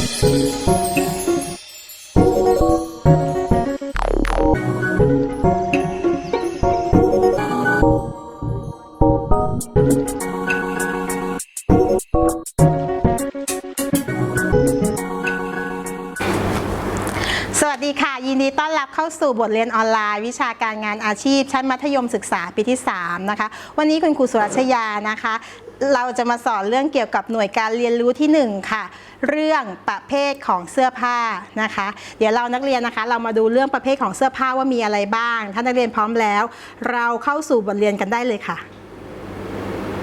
สวัสดีค่ะ ยินดีต้อนรับเข้าสู่บทเรียนออนไลน์ วิชาการงานอาชีพ ชั้นมัธยมศึกษาปีที่ 3 นะคะ วันนี้คุณครูสุรชยานะคะ เราจะมาสอนเรื่องเกี่ยวกับหน่วยการเรียนรู้ที่ 1 ค่ะ เรื่องประเภทของเสื้อผ้านะคะ เดี๋ยวเรานักเรียนนะคะ เรามาดูเรื่องประเภทของเสื้อผ้าว่ามีอะไรบ้าง ถ้านักเรียนพร้อมแล้ว เราเข้าสู่บทเรียนกันได้เลยค่ะ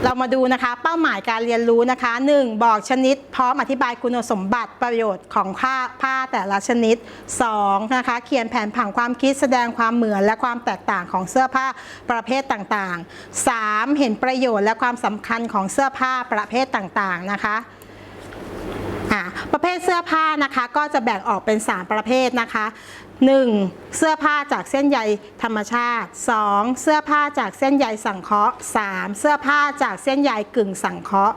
เรามาดูนะคะเป้าหมายการเรียนรู้นะคะ 1. บอกชนิด พร้อมอธิบายคุณสมบัติประโยชน์ของผ้าผ้าแต่ละชนิด 2. นะคะเขียนแผนผังความคิดแสดงความเหมือนและความแตกต่างของเสื้อผ้าประเภทต่างๆ 3. เห็นประโยชน์และความสำคัญของเสื้อผ้าประเภทต่างๆนะคะ่ะ ประเภทเสื้อผ้านะคะ ก็จะแบ่งออกเป็น 3 ประเภทนะคะ 1. เสื้อผ้าจากเส้นใยธรรมชาติ 2. เสื้อผ้าจากเส้นใยสังเคราะห์ 3. เสื้อผ้าจากเส้นใยกึ่งสังเคราะห์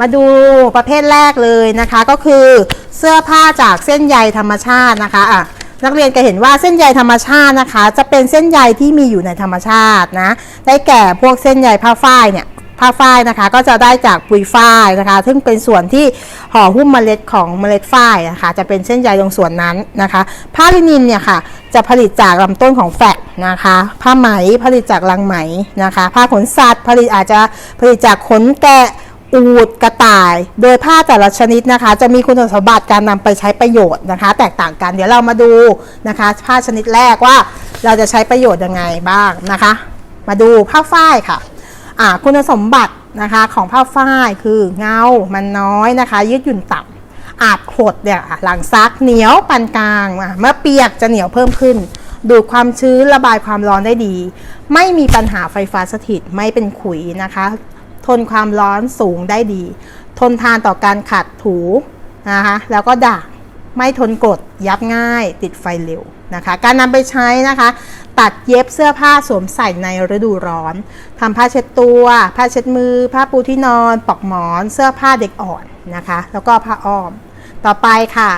มาดูประเภทแรกเลยนะคะก็คือเสื้อผ้าจากเส้นใยธรรมชาตินะคะอะนักเรียนจะเห็นว่าเส้นใยธรรมชาตินะคะ จะเป็นเส้นใยที่มีอยู่ในธรรมชาตินะได้แก่พวกเส้นใยผ้าฝ้ายเนี่ย ผ้าฝ้ายนะคะ ก็จะได้จากปุ๋ยฝ้ายนะคะ ซึ่งเป็นส่วนที่ห่อหุ้มเมล็ดของเมล็ดฝ้ายนะคะ จะเป็นเส้นใยตรงส่วนนั้นนะคะผ้าลินินเนี่ยค่ะจะผลิตจากลำต้นของแฟกนะคะ ผ้าไหมผลิตจากรังไหมนะคะ ผ้าขนสัตว์ ผลิตอาจจะผลิตจากขนแกะอูดกระต่าย โดยผ้าแต่ละชนิดนะคะ จะมีคุณสมบัติการนำไปใช้ประโยชน์นะคะ แตกต่างกันเดี๋ยวเรามาดูนะคะ ผ้าชนิดแรกว่าเราจะใช้ประโยชน์ยังไงบ้างนะคะ มาดูผ้าฝ้ายค่ะ คุณสมบัตินะคะของผ้าฝ้ายคือเงา มันน้อยนะคะ ยืดหยุ่นต่ำอาจหดเนี่ยหลังซักเหนียวปานกลาง เมื่อเปียกจะเหนียวเพิ่มขึ้น ดูดความชื้นระบายความร้อนได้ดี ไม่มีปัญหาไฟฟ้าสถิตไม่เป็นขุยนะคะ ทนความร้อนสูงได้ดี ทนทานต่อการขัดถูนะคะแล้วก็ด่างไม่ทนกดยับง่าย ติดไฟเร็ว นะคะ การนำไปใช้นะคะ ตัดเย็บเสื้อผ้าสวมใส่ในฤดูร้อนทำผ้าเช็ดตัว ผ้าเช็ดมือ ผ้าปูที่นอนปลอกหมอน เสื้อผ้าเด็กอ่อนนะคะ แล้วก็ผ้าอ้อม ต่อไปค่ะ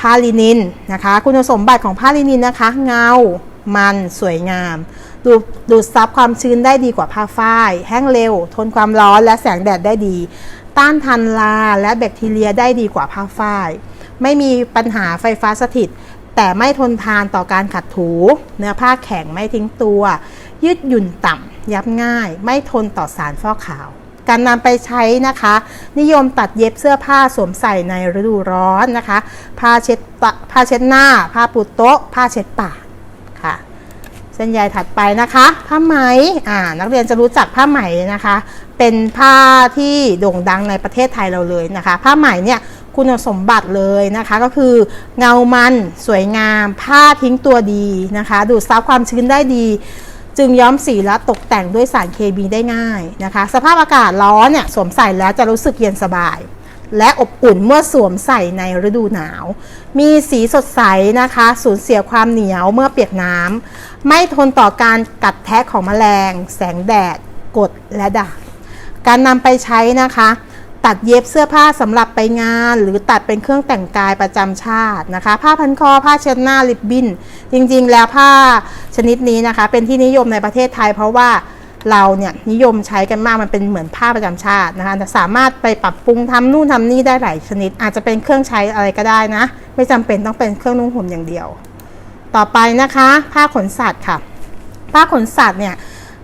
ผ้าลินินนะคะ คุณสมบัติของผ้าลินินนะคะ เงา มันสวยงาม ดูดดูดซับความชื้นได้ดีกว่าผ้าฝ้าย แห้งเร็ว ทนความร้อนและแสงแดดได้ดี ต้านทานลาและแบคทีเรียได้ดีกว่าผ้าฝ้าย ไม่มีปัญหาไฟฟ้าสถิต แต่ไม่ทนทานต่อการขัดถู เนื้อผ้าแข็งไม่ทิ้งตัว ยืดหยุ่นต่ำยับง่าย ไม่ทนต่อสารฟอกขาว การนำไปใช้นะคะ นิยมตัดเย็บเสื้อผ้าสวมใส่ในฤดูร้อนนะคะ ผ้าเช็ดผ้าเช็ดหน้า ผ้าปูโต๊ะ ผ้าเช็ดปากค่ะเส้นใยถัดไปนะคะ ผ้าไหมอ่านักเรียนจะรู้จักผ้าไหมนะคะ เป็นผ้าที่โด่งดังในประเทศไทยเราเลยนะคะ ผ้าไหมเนี่ย คุณสมบัติเลยนะคะ ก็คือเงามันสวยงาม ผ้าทิ้งตัวดีนะคะ ดูดซับความชื้นได้ดี จึงย้อมสีและตกแต่งด้วยสารเคมีได้ง่ายนะคะ สภาพอากาศร้อนเนี่ยสวมใส่แล้วจะรู้สึกเย็นสบาย และอบอุ่นเมื่อสวมใส่ในฤดูหนาว มีสีสดใสนะคะ สูญเสียความเหนียวเมื่อเปียกน้ำไม่ทนต่อการกัดแทะของแมลง แสงแดดกดและด่างการนำไปใช้นะคะ ตัดเย็บเสื้อผ้าสำหรับไปงาน หรือตัดเป็นเครื่องแต่งกายประจำชาตินะคะ ผ้าพันคอผ้าเช็ดหน้าลิบบินจริงๆ แล้วผ้าชนิดนี้นะคะ เป็นที่นิยมในประเทศไทย เพราะว่าเราเนี่ยนิยมใช้กันมากมันเป็นเหมือนผ้าประจำชาตินะคะสามารถไปปรับปรุงทำนู่นทำนี่ได้หลายชนิด อาจจะเป็นเครื่องใช้อะไรก็ได้นะ ไม่จำเป็นต้องเป็นเครื่องนุ่งห่มอย่างเดียว ต่อไปนะคะ ผ้าขนสัตว์ค่ะ ผ้าขนสัตว์เนี่ย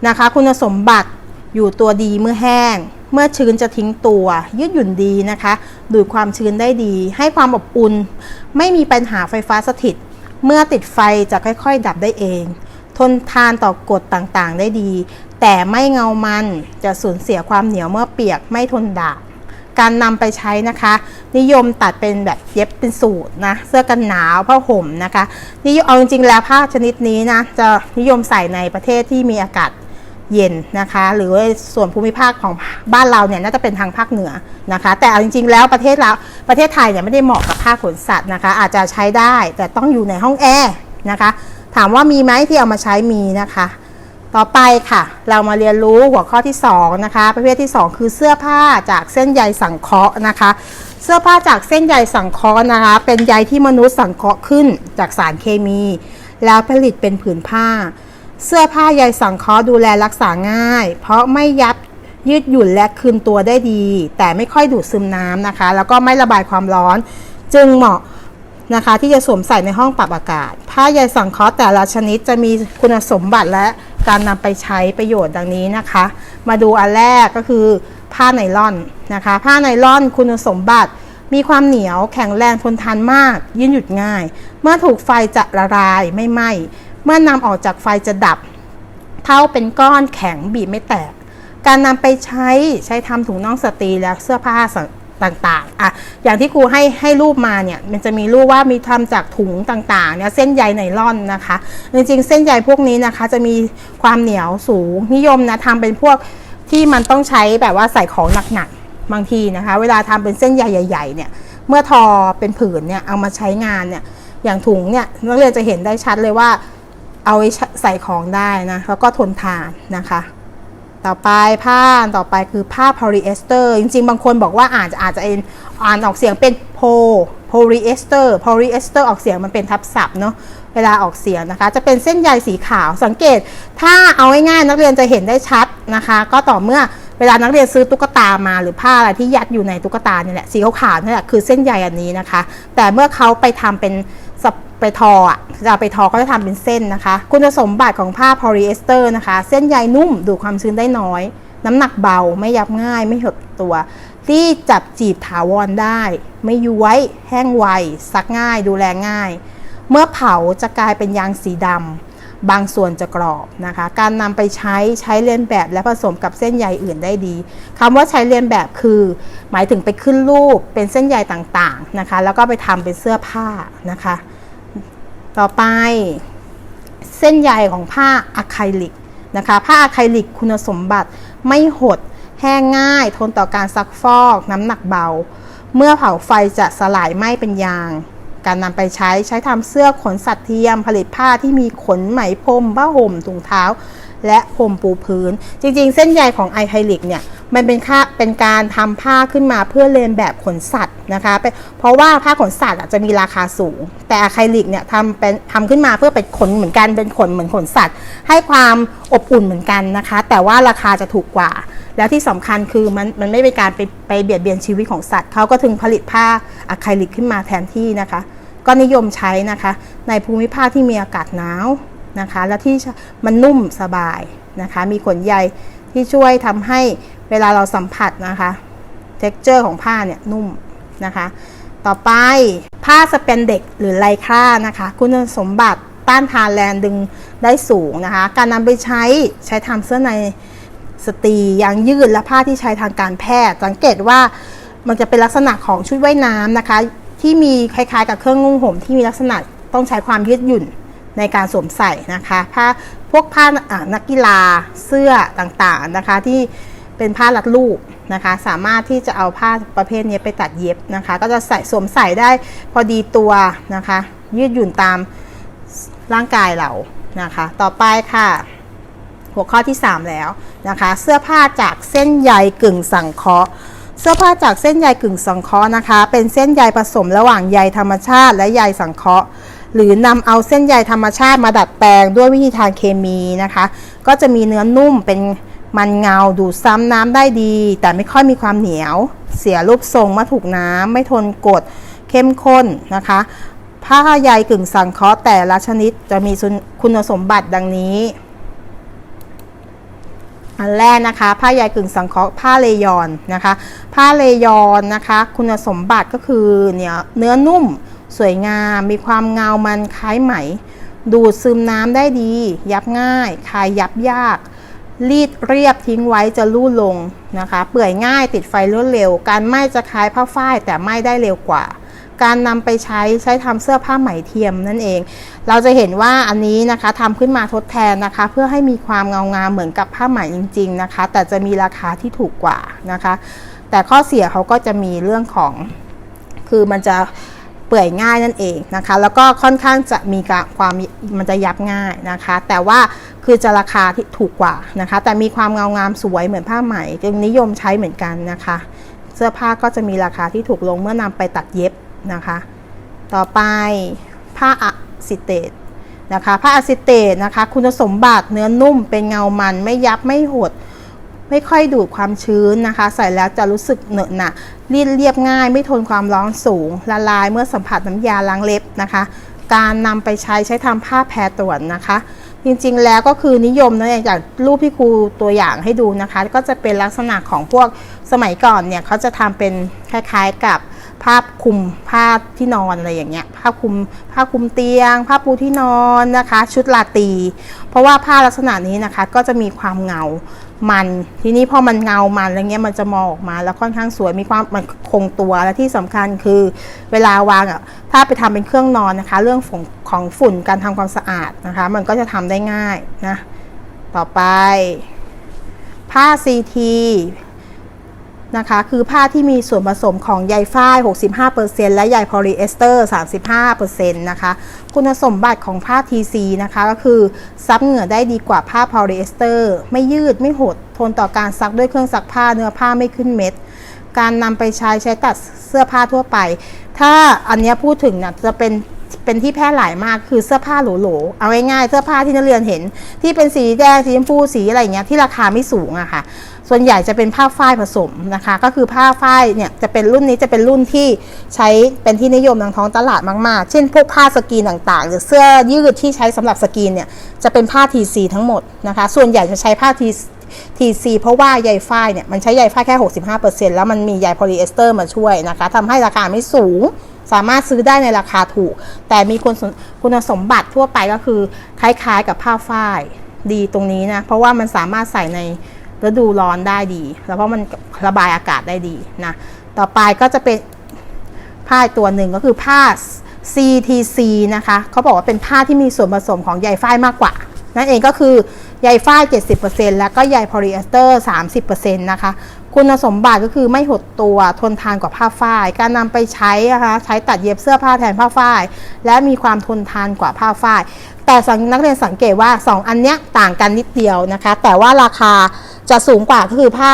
นะคะ คุณสมบัติอยู่ตัวดีเมื่อแห้ง เมื่อชื้นจะทิ้งตัว ยืดหยุ่นดีนะคะ ดูดความชื้นได้ดี ให้ความอบอุ่น ไม่มีปัญหาไฟฟ้าสถิต เมื่อติดไฟจะค่อยๆ ดับได้เอง ทนทานต่อกดต่างๆ ได้ดี แต่ไม่เงามันจะสูญเสียความเหนียวเมื่อเปียกไม่ทนด่าการนำไปใช้นะคะ นิยมตัดเป็นแบบเย็บเป็นสูตรนะเสื้อกันหนาวผ้าห่มนะคะนิยมเอาจริงๆแล้วผ้าชนิดนี้นะจะนิยมใส่ในประเทศที่มีอากาศ เย็นนะคะ หรือว่าส่วนภูมิภาคของบ้านเราเนี่ยน่าจะเป็นทางภาคเหนือนะคะ แต่เอาจริง ๆ แล้วประเทศเราประเทศไทยเนี่ยไม่ได้เหมาะกับผ้าขนสัตว์นะคะ อาจจะใช้ได้แต่ต้องอยู่ในห้องแอร์นะคะ ถามว่ามีไหมที่เอามาใช้มีนะคะ ต่อไปค่ะ เรามาเรียนรู้หัวข้อที่2นะคะ ประเภทที่ 2 คือเสื้อผ้าจากเส้นใยสังเคราะห์นะคะ เสื้อผ้าจากเส้นใยสังเคราะห์นะคะ เป็นใยที่มนุษย์สังเคราะห์ขึ้นจากสารเคมี แล้วผลิตเป็นผืนผ้า เสื้อผ้าใยสังเคราะห์ดูแลรักษาง่าย เพราะไม่ยับยืดหยุ่นและคืนตัวได้ดี แต่ไม่ค่อยดูดซึมน้ำนะคะ แล้วก็ไม่ระบายความร้อน จึงเหมาะนะคะ ที่จะสวมใส่ในห้องปรับอากาศ ผ้าใยสังเคราะห์แต่ละชนิดจะมีคุณสมบัติและการนำไปใช้ประโยชน์ดังนี้นะคะ มาดูอันแรกก็คือ ผ้าไนล่อนนะคะ ผ้าไนล่อนคุณสมบัติมีความเหนียวแข็งแรงทนทานมาก ยืดหยุดง่าย เมื่อถูกไฟจะละลายไม่ไหม้ เมื่อนำออกจากไฟจะดับ เท่าเป็นก้อนแข็งบีบไม่แตก การนำไปใช้ใช้ทำถุงน่องสตรีและเสื้อผ้าต่างๆ อะ อย่างที่ครูให้ให้รูปมาเนี่ย มันจะมีรูปว่ามีทำจากถุงต่างๆ เนี่ย เส้นใยไนล่อนนะคะ จริงๆ เส้นใยพวกนี้นะคะ จะมีความเหนียวสูง นิยมนะทำเป็นพวกที่มันต้องใช้แบบว่าใส่ของหนักๆ บางทีนะคะ เวลาทำเป็นเส้นใยใหญ่ ๆ เนี่ย เมื่อทอเป็นผืนเนี่ย เอามาใช้งานเนี่ย อย่างถุงเนี่ย นักเรียนจะเห็นได้ชัดเลยว่า เอาไว้ใส่ของได้นะแล้วก็ทนทานนะคะ ต่อไปผ้าต่อไปคือผ้าโพลีเอสเตอร์จริงๆ บางคนบอกว่าอาจจะอาจจะเอ็นอ่านออกเสียงเป็นโพโพลีเอสเตอร์โพลีเอสเตอร์ออกเสียงมันเป็นทับศัพท์เนาะเวลาออกเสียงนะคะ จะเป็นเส้นใยสีขาวสังเกต ถ้าเอาง่ายๆนักเรียนจะเห็นได้ชัดนะคะ ก็ต่อเมื่อเวลานักเรียนซื้อตุ๊กตามาหรือผ้าอะไรที่ยัดอยู่ในตุ๊กตาเนี่ยแหละสีขาวๆนี่แหละคือเส้นใยอันนี้นะคะ แต่เมื่อเขาไปทำเป็นส ไปทออะจะเอาไปทอก็จะทำเป็นเส้นนะคะ คุณสมบัติของผ้าโพลีเอสเตอร์นะคะ เส้นใยนุ่มดูดความชื้นได้น้อย น้ำหนักเบาไม่ยับง่าย ไม่หดตัว ที่จับจีบถาวรได้ ไม่ย้วย แห้งไว ซักง่าย ดูแลง่าย เมื่อเผาจะกลายเป็นยางสีดำบางส่วนจะกรอบนะคะ การนำไปใช้ใช้เลียนแบบและผสมกับเส้นใยอื่นได้ดีคำว่าใช้เลียนแบบคือ หมายถึงไปขึ้นรูปเป็นเส้นใยต่างๆนะคะ แล้วก็ไปทำเป็นเสื้อผ้านะคะ ต่อไป เส้นใยของผ้าอะคริลิกนะคะ ผ้าอะคริลิกคุณสมบัติไม่หด แห้งง่าย ทนต่อการซักฟอก น้ำหนักเบา เมื่อเผาไฟจะสลายไหม้เป็นยาง การนำไปใช้ใช้ทำเสื้อขนสัตว์เทียม ผลิตผ้าที่มีขนไหมพรมผ้าห่มถุงเท้า และพรมปูพื้น จริงๆ เส้นใยของไอไคลิกเนี่ย มันเป็นค่าเป็นการทำผ้าขึ้นมาเพื่อเลียนแบบขนสัตว์นะคะ เพราะว่าผ้าขนสัตว์อะจะมีราคาสูง แต่อะคริลิกเนี่ยทำเป็นทำขึ้นมาเพื่อเป็นขนเหมือนกันเป็นขนเหมือนขนสัตว์ ให้ความอบอุ่นเหมือนกันนะคะ แต่ว่าราคาจะถูกกว่า แล้วที่สำคัญคือมันมันไม่เป็นการไปไปเบียดเบียนชีวิตของสัตว์เขาก็ถึงผลิตผ้าอะคริลิกขึ้นมาแทนที่นะคะ ก็นิยมใช้นะคะ ในภูมิภาคที่มีอากาศหนาวนะคะ และที่มันนุ่มสบายนะคะ มีขนใย ที่ช่วยทำให้เวลาเราสัมผัสนะคะเท็กเจอร์ของผ้าเนี่ยนุ่มนะคะ ต่อไปผ้าสเปนเด็กหรือไลครานะคะ คุณสมบัติต้านทานแรงดึงได้สูงนะคะ การนำไปใช้ใช้ทำเสื้อในสตรียางยืดและผ้าที่ใช้ทางการแพทย์สังเกตว่ามันจะเป็นลักษณะของชุดว่ายน้ำนะคะ ที่มีคล้ายๆ กับเครื่องนุ่งห่มที่มีลักษณะต้องใช้ความยืดหยุ่นในการสวมใส่นะคะ ผ้า วกผ้านักกีฬาเสื้อต่างๆนะคะที่เป็นผ้ารัดรูปนะคะ สามารถที่จะเอาผ้าประเภทนี้ไปตัดเย็บนะคะ ก็จะใส่สวมใส่ได้พอดีตัวนะคะ ยืดหยุ่นตามร่างกายเรานะคะ ต่อไปค่ะ หัวข้อที่ 3 แล้วนะคะ เสื้อผ้าจากเส้นใยกึ่งสังเคราะห์เสื้อผ้าจากเส้นใยกึ่งสังเคราะห์นะคะ เป็นเส้นใยผสมระหว่างใยธรรมชาติและใยสังเคราะห์ หรือนำเอาเส้นใยธรรมชาติมาดัดแปลงด้วยวิธีทางเคมีนะคะ ก็จะมีเนื้อนุ่มเป็นมันเงาดูดซ้ำน้ำได้ดี แต่ไม่ค่อยมีความเหนียว เสียรูปทรงเมื่อถูกน้ำไม่ทนกดเข้มข้นนะคะ ผ้าใยกึ่งสังเคราะห์แต่ละชนิดจะมีคุณสมบัติดังนี้ อันแรกนะคะ ผ้าใยกึ่งสังเคราะห์ผ้าเลยอนนะคะ ผ้าเลยอนนะคะ คุณสมบัติก็คือเนี่ยเนื้อนุ่ม สวยงาม มีความเงามันคล้ายไหม ดูดซึมน้ำได้ดี ยับง่ายคลายยับยาก รีดเรียบทิ้งไว้จะลู่ลงนะคะ เปื่อยง่ายติดไฟรวดเร็ว การไหม้จะคล้ายผ้าฝ้ายแต่ไหม้ได้เร็วกว่า การนำไปใช้ใช้ทำเสื้อผ้าไหมเทียมนั่นเอง เราจะเห็นว่าอันนี้นะคะทำขึ้นมาทดแทนนะคะ เพื่อให้มีความเงางามเหมือนกับผ้าไหมจริง ๆนะคะ แต่จะมีราคาที่ถูกกว่านะคะ แต่ข้อเสียเขาก็จะมีเรื่องของคือมันจะ เปื่อยง่ายนั่นเองนะคะ แล้วก็ค่อนข้างจะมีความมันจะยับง่ายนะคะ แต่ว่าคือจะราคาที่ถูกกว่านะคะ แต่มีความเงางามสวยเหมือนผ้าไหมจึงนิยมใช้เหมือนกันนะคะ เสื้อผ้าก็จะมีราคาที่ถูกลงเมื่อนำไปตัดเย็บนะคะ ต่อไปผ้าอะซิเตตนะคะผ้าอะซิเตตนะคะ คุณสมบัติเนื้อนุ่มเป็นเงามันไม่ยับไม่หด ไม่ค่อยดูดความชื้นนะคะ ใส่แล้วจะรู้สึกเหนอะหนะรีดเรียบง่าย ไม่ทนความร้อนสูง ละลายเมื่อสัมผัสน้ำยาล้างเล็บนะคะ การนำไปใช้ใช้ทำผ้าแพรตรวจนะคะ จริงๆแล้วก็คือนิยมนะอย่างรูปที่ครูตัวอย่างให้ดูนะคะ ก็จะเป็นลักษณะของพวกสมัยก่อนเนี่ยเขาจะทำเป็นคล้ายๆกับผ้าคลุมผ้าที่นอนอะไรอย่างเงี้ยผ้าคลุมผ้าคลุมเตียง ผ้าปูที่นอนนะคะ ชุดลาตรีเพราะว่าผ้าลักษณะนี้นะคะก็จะมีความเงา มันทีนี้พอมันเงามันอะไรเงี้ยมันจะมองออกมาแล้วค่อนข้างสวยมีความมันคงตัวและที่สำคัญคือเวลาวางอะถ้าไปทำเป็นเครื่องนอนนะคะ เรื่องของของฝุ่นการทำความสะอาดนะคะ มันก็จะทำได้ง่ายนะต่อไปผ้าซีที นะคะ คือผ้าที่มีส่วนผสมของใยฝ้าย 65%และใยโพลีเอสเตอร์ 35%นะคะ คุณสมบัติของผ้า TC นะคะ ก็คือซับเหงื่อได้ดีกว่าผ้าโพลีเอสเตอร์ ไม่ยืดไม่หด ทนต่อการซักด้วยเครื่องซักผ้าเนื้อผ้าไม่ขึ้นเม็ด การนำไปใช้ใช้ตัดเสื้อผ้าทั่วไป ถ้าอันนี้พูดถึงเนี่ยจะเป็นเป็นที่แพร่หลายมากคือเสื้อผ้าโหลๆเอาง่ายๆเสื้อผ้าที่นักเรียนเห็น ที่เป็นสีแดงสีชมพูสีอะไรเงี้ยที่ราคาไม่สูงอะค่ะ ส่วนใหญ่จะเป็นผ้าฝ้ายผสมนะคะ ก็คือผ้าฝ้ายเนี่ยจะเป็นรุ่นนี้จะเป็นรุ่นที่ใช้เป็นที่นิยมทางท้องตลาดมากๆ เช่น พวกผ้าสกรีนต่างๆ หรือเสื้อยืดที่ใช้สำหรับสกรีนเนี่ยจะเป็นผ้า TC ทั้งหมดนะคะ ส่วนใหญ่จะใช้ผ้า TC TC เพราะว่าใยฝ้ายเนี่ยมันใช้ใยฝ้ายแค่ 65%แล้วมันมีใยโพลีเอสเตอร์มาช่วยนะคะทำให้ราคาไม่สูงสามารถซื้อได้ในราคาถูก แต่มีคุณคุณสมบัติทั่วไปก็คือคล้ายๆกับผ้าฝ้ายดีตรงนี้นะ เพราะว่ามันสามารถใส่ใน ฤดูร้อนได้ดี แล้วเพราะมันระบายอากาศได้ดีนะ ต่อไปก็จะเป็นผ้าตัวหนึ่งก็คือผ้า CTC นะคะเขาบอกว่าเป็นผ้าที่มีส่วนผสมของใยฝ้ายมากกว่า นั่นเองก็คือใยฝ้าย 70%แล้วก็ใยโพลีเอสเตอร์ 30%นะคะ คุณสมบัติก็คือไม่หดตัวทนทานกว่าผ้าฝ้าย การนำไปใช้นะคะใช้ตัดเย็บเสื้อผ้าแทนผ้าฝ้าย และมีความทนทานกว่าผ้าฝ้าย แต่นักเรียนสังเกตว่า 2 อันเนี้ยต่างกันนิดเดียวนะคะ แต่ว่าราคา จะสูงกว่าก็คือผ้า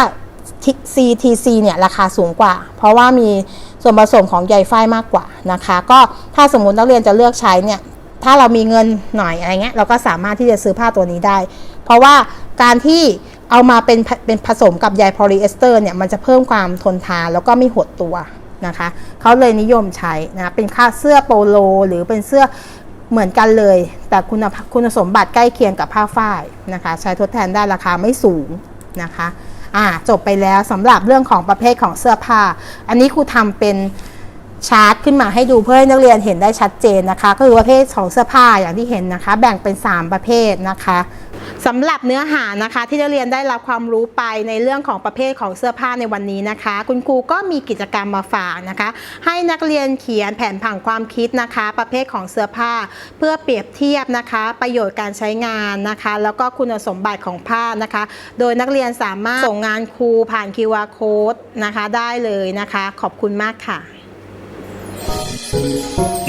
CTC เนี่ยราคาสูงกว่า เพราะว่ามีส่วนผสมของใยฝ้ายมากกว่านะคะ ก็ถ้าสมมุตินักเรียนจะเลือกใช้เนี่ยถ้าเรามีเงินหน่อยอะไรเงี้ยเราก็สามารถที่จะซื้อผ้าตัวนี้ได้ เพราะว่าการที่เอามาเป็นเป็นผสมกับใยโพลีเอสเตอร์เนี่ยมันจะเพิ่มความทนทานแล้วก็ไม่หดตัวนะคะเขาเลยนิยมใช้นะเป็นค่าเสื้อโปโล หรือเป็นเสื้อเหมือนกันเลย แต่คุณคุณสมบัติใกล้เคียงกับผ้าฝ้ายนะคะ ใช้ทดแทนได้ราคาไม่สูง นะคะอ่าจบไปแล้วสำหรับเรื่องของประเภทของเสื้อผ้า อันนี้ครูทำเป็นชาร์ตขึ้นมาให้ดูเพื่อให้นักเรียนเห็นได้ชัดเจนนะคะ ก็คือประเภทของเสื้อผ้าอย่างที่เห็นนะคะ แบ่งเป็น 3 ประเภทนะคะ สำหรับเนื้อหานะคะที่นักเรียนได้รับความรู้ไปในเรื่องของประเภทของเสื้อผ้าในวันนี้นะคะ คุณครูก็มีกิจกรรมมาฝากนะคะ ให้นักเรียนเขียนแผนผังความคิดนะคะ ประเภทของเสื้อผ้า เพื่อเปรียบเทียบนะคะ ประโยชน์การใช้งานนะคะ แล้วก็คุณสมบัติของผ้านะคะ โดยนักเรียนสามารถส่งงานครูผ่าน QR code นะคะได้เลยนะคะ ขอบคุณมากค่ะ Thank